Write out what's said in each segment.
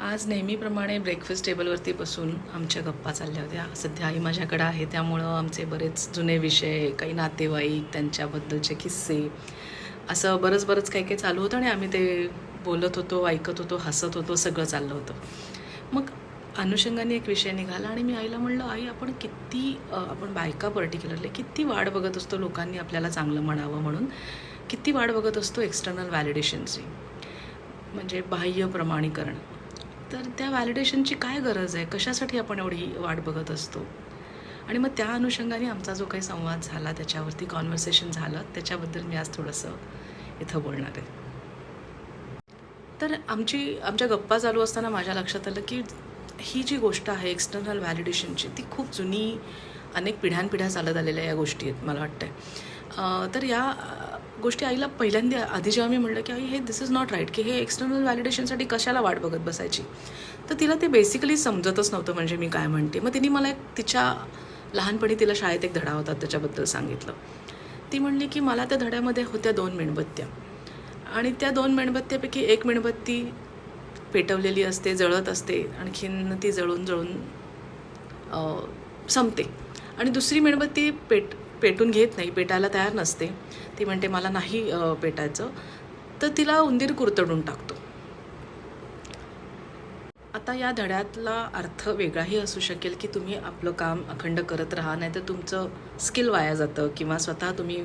आज नेहमीप्रमाणे ब्रेकफास्ट टेबलवरती बसून आमच्या गप्पा चालल्या होत्या. सध्या आई माझ्याकडं आहे त्यामुळं आमचे बरेच जुने विषय काही नातेवाईक त्यांच्याबद्दलचे किस्से असं बरंच बरंच काही काही चालू होतं आणि आम्ही ते बोलत होतो ऐकत होतो हसत होतो सगळं चाललं होतं. मग अनुषंगाने एक विषय निघाला आणि मी आईला म्हणलं आई आपण किती आपण बायका पर्टिक्युलरली किती वाट बघत असतो लोकांनी आपल्याला चांगलं म्हणावं म्हणून? किती वाट बघत असतो एक्सटर्नल व्हॅलिडेशनची म्हणजे बाह्य प्रमाणीकरण. तर त्या व्हॅलिडेशनची काय गरज आहे? कशासाठी आपण एवढी वाट बघत असतो? आणि मग त्या अनुषंगाने आमचा जो काही संवाद झाला त्याच्यावरती कॉन्व्हर्सेशन झालं त्याच्याबद्दल मी आज थोडंसं इथं बोलणार आहे. तर आमची आमच्या गप्पा चालू असताना माझ्या लक्षात आलं की ही जी गोष्ट आहे एक्सटर्नल व्हॅलिडेशनची ती खूप जुनी अनेक पिढ्यानपिढ्या चालत आलेल्या या गोष्टी आहेत मला वाटतं तर या गोष्टी आईला पहिल्यांदा आधी जेव्हा मी म्हटलं की आई हे दिस इज नॉट राईट की हे एक्सटर्नल व्हॅलिडेशनसाठी कशाला वाट बघत बसायची? तर तिला ते बेसिकली समजतच नव्हतं म्हणजे मी काय म्हणते. मग तिने मला एक तिच्या लहानपणी तिला शाळेत एक धडा होता त्याच्याबद्दल सांगितलं. ती म्हणली की मला त्या धड्यामध्ये होत्या दोन मेणबत्त्या. आणि त्या दोन मेणबत्त्यापैकी एक मेणबत्ती पेटवलेली असते जळत असते आणखीन ती जळून जळून संपते. आणि दुसरी मेणबत्ती पेट पेटून घेत नाही पेटायला तयार नसते. ती म्हणते मला नाही पेटायचं. तर तिला उंदीर कुरतडून टाकतो. आता या धड्यातला अर्थ वेगळाही असू शकेल की तुम्ही आपलं काम अखंड करत राहा नाही तर तुमचं स्किल वाया जातं किंवा स्वतः तुम्ही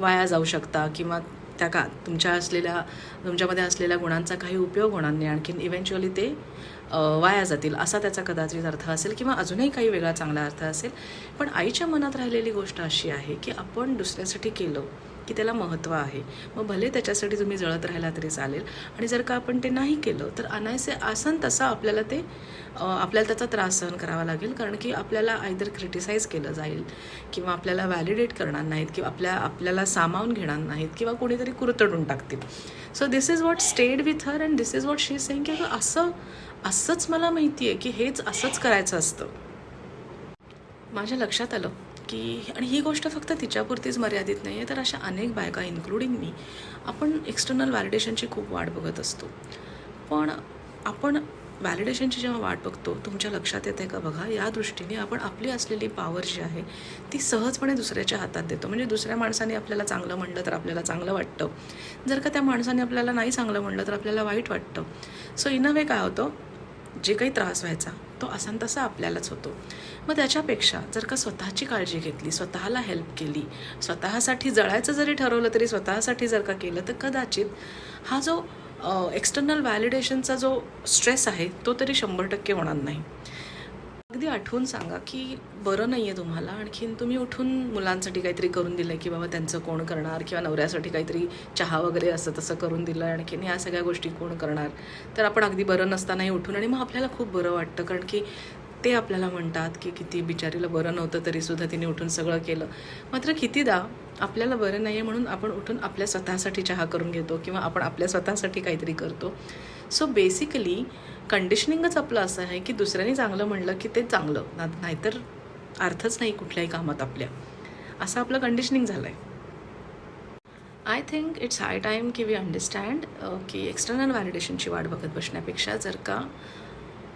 वाया जाऊ शकता किंवा त्या का तुमच्या असलेल्या तुमच्यामध्ये असलेल्या गुणांचा काही उपयोग होणार नाही. आणखीन इव्हेंच्युअली ते वाया जातील. असा त्याचा कदाचित अर्थ असेल किंवा अजूनही काही वेगळा चांगला अर्थ असेल. पण आईच्या मनात राहिलेली गोष्ट अशी आहे की आपण दुसऱ्यासाठी केलं. की त्याला महत्त्व आहे. मग भले त्याच्यासाठी तुम्ही जळत राहिला तरी चालेल. आणि जर का आपण ते नाही केलं तर अनायसे आसन तसा आपल्याला ते आपल्याला त्याचा त्रास सहन करावा लागेल. कारण की आपल्याला आयदर क्रिटिसाइज केलं जाईल किंवा आपल्याला व्हॅलिडेट करणार नाहीत किंवा आपल्या आपल्याला सामावून घेणार नाहीत किंवा कोणीतरी कुरतडून टाकतील. So this is what stayed with her and this is what she saying की अगं असं असंच मला माहिती आहे की हेच असंच करायचं असतं. माझ्या लक्षात आलं? की आणि ही गोष्ट फक्त तिच्यापुरतीच मर्यादित नाही आहे तर अशा अनेक बायका इन्क्लुडिंग मी आपण एक्सटर्नल व्हॅलिडेशनची खूप वाट बघत असतो. पण आपण व्हॅलिडेशनची जेव्हा वाट बघतो तुमच्या लक्षात येते का बघा या दृष्टीने आपण आपली असलेली पॉवर जी आहे ती सहजपणे दुसऱ्याच्या हातात देतो. म्हणजे दुसऱ्या माणसाने आपल्याला चांगलं म्हणलं तर आपल्याला चांगलं वाटतं. जर का त्या माणसाने आपल्याला नाही चांगलं म्हणलं तर आपल्याला वाईट वाटतं. सो इन अ वे काय होतं जे काही त्रास व्हायचा तो असा तसा आपल्यालाच होतो. मग त्याच्यापेक्षा जर का स्वतःची काळजी घेतली स्वतःला हेल्प केली स्वतःसाठी जळायचं जरी ठरवलं तरी स्वतःसाठी जर का केलं तर कदाचित हा जो एक्सटर्नल व्हॅलिडेशनचा जो स्ट्रेस आहे तो तरी शंभर टक्के होणार नाही. अगदी आठवून सांगा की बरं नाही आहे तुम्हाला. आणखीन तुम्ही उठून मुलांसाठी काहीतरी करून दिलं आहे की बाबा त्यांचं कोण करणार किंवा नवऱ्यासाठी काहीतरी चहा वगैरे असं तसं करून दिलं आहे आणखीन ह्या सगळ्या गोष्टी कोण करणार? तर आपण अगदी बरं नसतानाही उठून आणि मग आपल्याला खूप बरं वाटतं. कारण की ते आपल्याला म्हणतात की किती बिचारीला बरं नव्हतं तरीसुद्धा तिने उठून सगळं केलं. मात्र कितीदा आपल्याला बरं नाही आहे म्हणून आपण उठून आपल्या स्वतःसाठी चहा करून घेतो किंवा आपण आपल्या स्वतःसाठी काहीतरी करतो. सो बेसिकली कंडिशनिंगच आपलं असं आहे की दुसऱ्याने चांगलं म्हणलं की ते चांगलं. ना नाहीतर अर्थच नाही कुठल्याही कामात आपल्या. असं आपलं कंडिशनिंग झालं आहे I think it's high time की वी अंडरस्टँड की एक्सटर्नल व्हॅलिडेशनची वाट बघत बसण्यापेक्षा जर का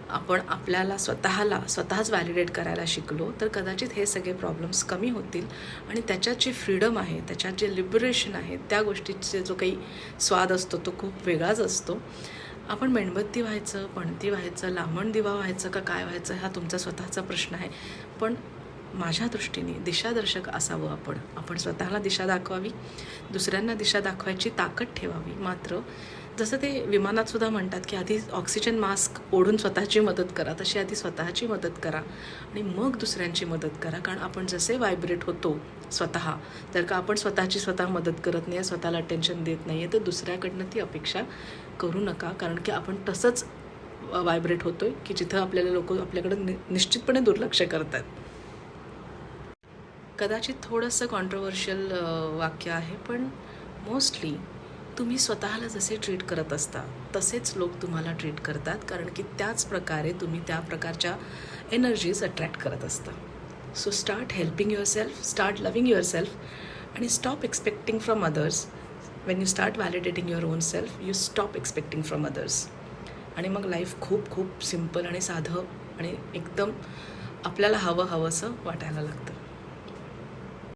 आपण आपल्याला स्वतःला स्वतःच व्हॅलिडेट करायला शिकलो तर कदाचित हे सगळे प्रॉब्लेम्स कमी होतील आणि त्याच्यात जे फ्रीडम आहे त्याच्यात जे लिबरेशन आहे त्या गोष्टीचे जो काही स्वाद असतो तो खूप वेगळाच असतो. आपण मेणबत्ती व्हायचं पणती व्हायचं लांबण दिवा व्हायचं का काय व्हायचं हा तुमचा स्वतःचा प्रश्न आहे. पण माझ्या दृष्टीने दिशादर्शक असावं आपण. आपण स्वतःला दिशा दाखवावी दुसऱ्यांना दिशा दाखवायची ताकद ठेवावी. मात्र जसं ते विमानात सुद्धा म्हणतात की आधी ऑक्सिजन मास्क ओढून स्वतःची मदत करा तशी आधी स्वतःची मदत करा आणि मग दुसऱ्यांची मदत करा. कारण आपण जसे व्हायब्रेट होतो स्वतः जर का आपण स्वतःची स्वतः मदत करत नाही स्वतःला टेन्शन देत नाही आहे तर दुसऱ्याकडनं ती अपेक्षा करू नका. कारण की आपण तसंच व्हायब्रेट आहे की जिथं आपल्याला लोक आपल्याकडं नि निश्चितपणे दुर्लक्ष करतात. कदाचित थोडंसं कॉन्ट्रोवर्शियल वाक्य आहे पण मोस्टली तुम्ही स्वतःला जसे ट्रीट करत असता तसेच लोक तुम्हाला ट्रीट करतात कारण की त्याच प्रकारे तुम्ही त्या प्रकारच्या एनर्जीज अट्रॅक्ट करत असता. So start helping yourself start loving yourself आणि stop expecting from others when you start validating your own self you stop expecting from others आणि मग लाईफ खूप खूप सिंपल आणि साधं आणि एकदम आपल्याला हवं हवंसं वाटायला लागतं.